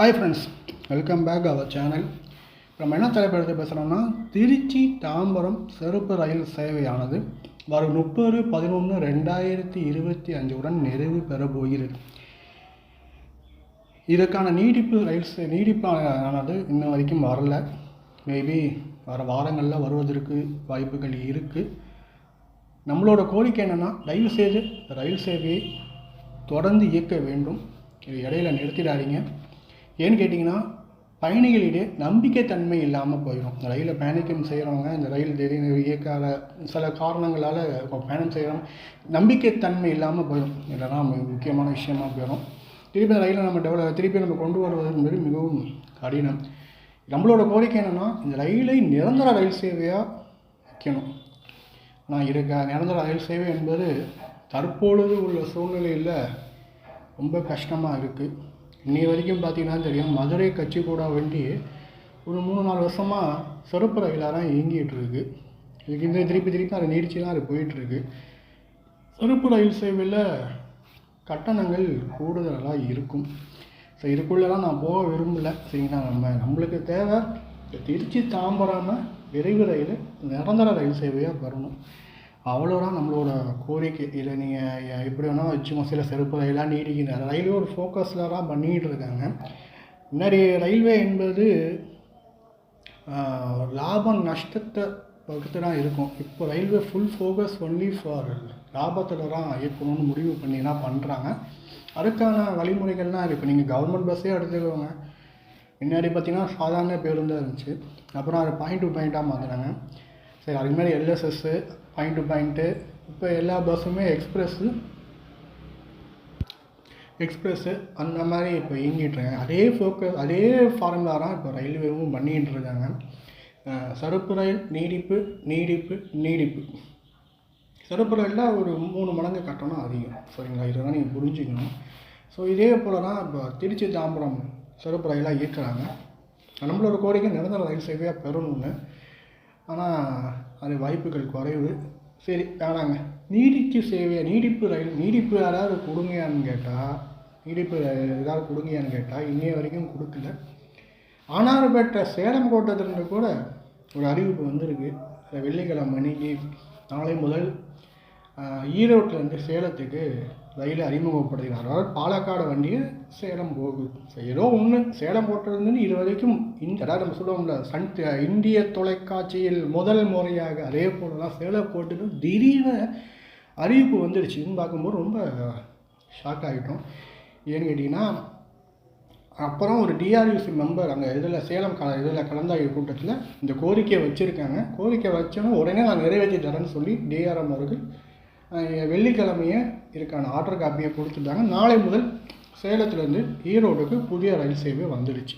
Hi friends welcome back our channel நம்ம என்ன தலைப்பெடுத்து பேசுகிறோம்னா திருச்சி தாம்பரம் சிறப்பு ரயில் சேவையானது வரும் முப்பது பதினொன்று ரெண்டாயிரத்தி இருபத்தி அஞ்சுடன் நிறைவு பெறப்போகிறது இதற்கான நீடிப்பு ரயில் நீடிப்பானது இன்ன வரைக்கும் வரல. மேபி வர வாரங்களில் வருவதற்கு வாய்ப்புகள் இருக்குது நம்மளோட கோரிக்கை என்னென்னா ரயில் சேவை ரயில் சேவையை தொடர்ந்து இயக்க வேண்டும். இது இடையில நிறுத்திடாதீங்க. ஏன்னு கேட்டிங்கன்னா பயணிகளிடையே நம்பிக்கைத்தன்மை இல்லாமல் போயிடும் இந்த ரயிலில் பயணிக்கம் செய்கிறவங்க இந்த ரயில் திடீர்னு இயக்கால சில காரணங்களால் பயணம் செய்கிறவங்க நம்பிக்கைத்தன்மை இல்லாமல் போயிடும் இதெல்லாம் முக்கியமான விஷயமா போயிடும் திருப்பி அந்த ரயிலை நம்ம டெவலப் திருப்பி நம்ம கொண்டு வருவது என்பது மிகவும் கடினம். நம்மளோட கோரிக்கை என்னென்னா இந்த ரயிலை நிரந்தர ரயில் சேவையாக வைக்கணும். நான் இருக்க நிரந்தர ரயில் சேவை என்பது தற்பொழுது உள்ள சூழ்நிலையில் ரொம்ப கஷ்டமாக இருக்குது இன்னி வரைக்கும் பார்த்தீங்கன்னா தெரியும் மதுரை கச்சிக்கூடா வண்டி ஒரு மூணு நாலு வருஷமாக சிறப்பு ரயிலாக தான் இயங்கிட்டு இருக்கு. இதுக்கு இந்த திருப்பி திருப்பி அதை நீடிச்சு தான் அது போயிட்டுருக்கு சிறப்பு ரயில் சேவையில் கட்டணங்கள் கூடுதலாக இருக்கும். ஸோ இதுக்குள்ளெல்லாம் நான் போக விரும்பல. சரிங்களா? நம்ம நம்மளுக்கு தேவை இந்த திருச்சி தாம்பரம் விரைவு ரயில் நிரந்தர ரயில் சேவையாக வரணும். அவ்வளோதான் நம்மளோட கோரிக்கை. இதை நீங்கள் எப்படி வேணால் வச்சுக்கோ சில செருப்பு ரயிலாக நீடிக்கிற ரயில்வே ஒரு ஃபோக்கஸில் தான் பண்ணிக்கிட்டு இருக்காங்க. முன்னாடி ரயில்வே என்பது லாபம் நஷ்டத்தை பொறுத்து தான் இருக்கும். இப்போ railway full focus only for லாபத்தில் தான் இயக்கணும்னு முடிவு பண்ணி தான் பண்ணுறாங்க அதுக்கான வழிமுறைகள்லாம் இருக்குது இப்போ நீங்கள் கவர்மெண்ட் பஸ்ஸே எடுத்துக்கோங்க. முன்னாடி பார்த்திங்கன்னா சாதாரண பேருந்தாக இருந்துச்சு. அப்புறம் அதை பாயிண்ட் டு பாயிண்ட்டாக மாற்றுறாங்க சரி அதுக்கு முன்னாடி எல்எஸ்எஸ்ஸு பாயிண்ட் டு பாயிண்ட்டு இப்போ எல்லா பஸ்ஸுமே எக்ஸ்ப்ரெஸ்ஸு எக்ஸ்ப்ரெஸ்ஸு அந்த மாதிரி இப்போ இயங்கிட்டுருக்காங்க அதே ஃபோக்கஸ் அதே ஃபார்முலா தான் இப்போ ரயில்வேவும் பண்ணிகிட்டு இருக்காங்க. சருப்பு ரயில் நீடிப்பு நீடிப்பு நீடிப்பு. சிறப்பு ரயிலில் ஒரு மூணு மடங்கு கட்டணம் அதிகம். சரிங்களா? இதை தான் நீங்கள் புரிஞ்சுக்கணும். ஸோ இதே போல் தான் இப்போ திருச்சி தாம்பரம் சிறப்பு ரயிலாக இயக்குறாங்க. நம்மளோட கோரிக்கை நிரந்தர ரயில் சேவையாக பெறணும்னு. ஆனால் அது வாய்ப்புகள் குறைவு. சரி வேணாங்க. நீடித்து சேவையை நீடிப்பு ரயில் நீடிப்பு யாராவது கொடுங்கயான்னு கேட்டால் நீடிப்பு ஏதாவது கொடுங்கயான்னு கேட்டால் இன்னைய வரைக்கும் கொடுக்கல. ஆனார்பேட்டை சேலம் கோட்டத்திலிருந்து கூட ஒரு அறிவிப்பு வந்திருக்கு. வெள்ளிக்கிழமை அன்னைக்கு நாளை முதல் ஈரோட்டிலேருந்து சேலத்துக்கு ரயில் அறிமுகப்படுத்தினார் அதாவது பாலக்காடு வண்டியும் சேலம் போகுது ஏதோ ஒன்று சேலம் போட்டிருந்துன்னு இது வரைக்கும் இந்த அதாவது நம்ம சொல்லுவோம்ல சன் இந்திய தொலைக்காட்சியில் முதல் முறையாக அதே போல தான் சேலம் போட்டுன்னு திடீர்னு அறிவிப்பு வந்துடுச்சுன்னு பார்க்கும்போது ரொம்ப ஷாக் ஆகிட்டோம். ஏன்னு கேட்டிங்கன்னா அப்புறம் ஒரு டிஆர்யூசி மெம்பர் அங்கே இதில் சேலம் க இதில் கலந்தாய்வு கூட்டத்தில் இந்த கோரிக்கையை வச்சுருக்காங்க. கோரிக்கை வச்சோன்னா உடனே நான் நிறைவேற்றி தரேன்னு சொல்லி டிஆர்எம் அவர்கள் வெள்ளிக்கிழமையே இதுக்கான ஆர்டர் காப்பியை கொடுத்துட்டாங்க. நாளை முதல் சேலத்துலேருந்து ஈரோடுக்கு புதிய ரயில் சேவை வந்துடுச்சு.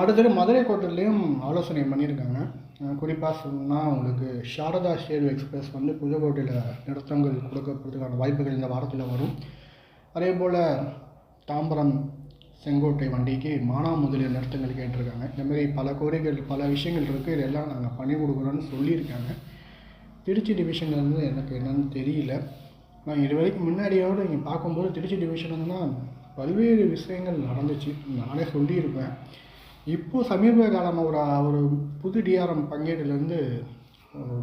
அடுத்தது மதுரை கோட்டத்துலேயும் ஆலோசனை பண்ணியிருக்காங்க. குறிப்பாக சொன்னால் உங்களுக்கு சாரதா ஷேரு எக்ஸ்பிரஸ் வந்து புதுக்கோட்டையில் நிறுத்தங்கள் கொடுக்கப்படுறதுக்கான வாய்ப்புகள் இந்த வாரத்தில் வரும். அதே போல் தாம்பரம் செங்கோட்டை வண்டிக்கு மானாமதுரையில் நிறுத்தங்கள் கேட்டிருக்காங்க. இந்த மாதிரி பல கோரிக்கைகள் பல விஷயங்கள் இருக்குது இதெல்லாம் நாங்கள் பண்ணி கொடுக்குறோன்னு சொல்லியிருக்காங்க. திருச்சி டிவிஷன்லேருந்து எனக்கு என்னன்னு தெரியல. நான் இது வரைக்கும் முன்னாடியோடு நீங்கள் பார்க்கும்போது திருச்சி டிவிஷன்லன்னா பல்வேறு விஷயங்கள் நடந்துச்சு. நானே சொல்லியிருப்பேன். இப்போது சமீப காலமாக ஒரு ஒரு புது டிஆர்எம் பங்கேற்றுலேருந்து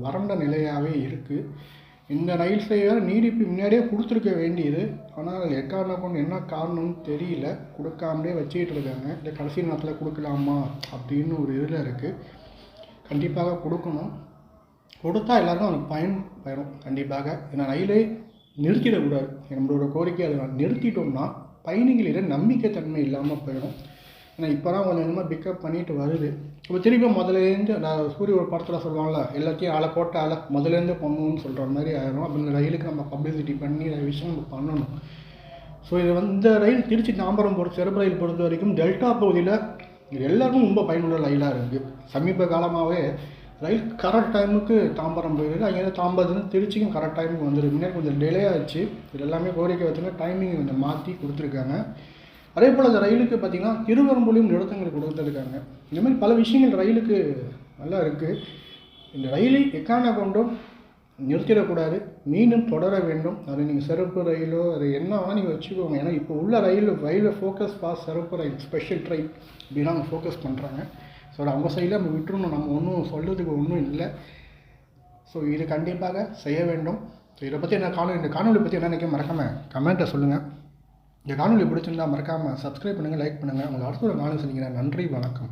வறண்ட நிலையாகவே இருக்குது இந்த ரயில் சேவை நீடிப்பு முன்னாடியே கொடுத்துருக்க வேண்டியது. ஆனால் எக்காரணம் கொண்டு என்ன காரணம்னு தெரியல. கொடுக்காமலே வச்சுக்கிட்டு இருக்காங்க. இல்லை கடைசி நேரத்தில் கொடுக்கலாமா அப்படின்னு ஒரு இதில் இருக்குது கண்டிப்பாக கொடுக்கணும். கொடுத்தா எல்லாருக்கும் அவனுக்கு பயன் பயணம் கண்டிப்பாக. ஏன்னா ரயிலே நிறுத்திடக்கூடாது. நம்மளோட கோரிக்கை அதை நிறுத்திட்டோம்னா பயணிகளிடம் நம்பிக்கைத்தன்மை இல்லாமல் போயிடும். ஏன்னா இப்போ தான் கொஞ்சம் கொஞ்சமாக பிக்கப் பண்ணிட்டு வருது. இப்போ திருப்பி முதலேருந்து நான் சூரிய ஒரு படத்தில் சொல்லுவாங்கள்ல எல்லாத்தையும் ஆளை போட்ட ஆளை முதலேருந்து பண்ணணும்னு சொல்கிற மாதிரி ஆயிரும். அப்போ இந்த ரயிலுக்கு நம்ம பப்ளிசிட்டி பண்ணி நிறைய விஷயம் நம்ம பண்ணணும். ஸோ இது வந்து ரயில் திருச்சி தாம்பரம் பொறுத்த சிறப்பு ரயில் பொறுத்த வரைக்கும் டெல்டா பகுதியில் இது எல்லாருக்கும் ரொம்ப பயனுள்ள ரயிலாக இருக்குது சமீப காலமாகவே ரயில் கரெக்ட் டைமுக்கு தாம்பரம் போயிருக்கு. அங்கேருந்து தாம்பரத்துலேருந்து திருச்சிக்கும் கரெக்ட் டைமுக்கு வந்துருக்கு. முன்னாடி கொஞ்சம் டிலே ஆச்சு இது எல்லாமே கோரிக்கை வச்சுங்க டைமிங் கொஞ்சம் மாற்றி கொடுத்துருக்காங்க. அதே போல் அந்த ரயிலுக்கு பார்த்திங்கன்னா திருவரம்புலையும் நிறுத்தங்கள் கொடுத்துருக்காங்க. இந்த மாதிரி பல விஷயங்கள் ரயிலுக்கு நல்லா இருக்குது இந்த ரயிலை எக்கான கொண்டும் நிறுத்திடக்கூடாது. மீண்டும் தொடர வேண்டும். அது நீங்கள் சிறப்பு ரயிலோ அது என்ன வேணால் நீங்கள் வச்சுக்கோங்க. ஏன்னா இப்போ உள்ள ரயில் ரயிலில் ஃபோக்கஸ் பாஸ் சிறப்பு ரயில் ஸ்பெஷல் ட்ரெயின் இப்படிலாம் அவங்க ஃபோக்கஸ் பண்ணுறாங்க ஸோ நம்ம சைடில் நம்ம விட்டுருணும் நம்ம ஒன்றும் சொல்கிறதுக்கு ஒன்றும் இல்லை. ஸோ இது கண்டிப்பாக செய்ய வேண்டும். ஸோ இதை பற்றி என்ன காணொலி இந்த காணொலி பற்றி என்ன நினைக்க மறக்காமல் கமெண்ட்டை சொல்லுங்கள் இந்த காணொலி பிடிச்சிருந்தா மறக்காமல் சப்ஸ்கிரைப் பண்ணுங்கள் லைக் பண்ணுங்கள் உங்களை அடுத்த ஒரு காணொலி சந்திக்கிறேன். நன்றி வணக்கம்.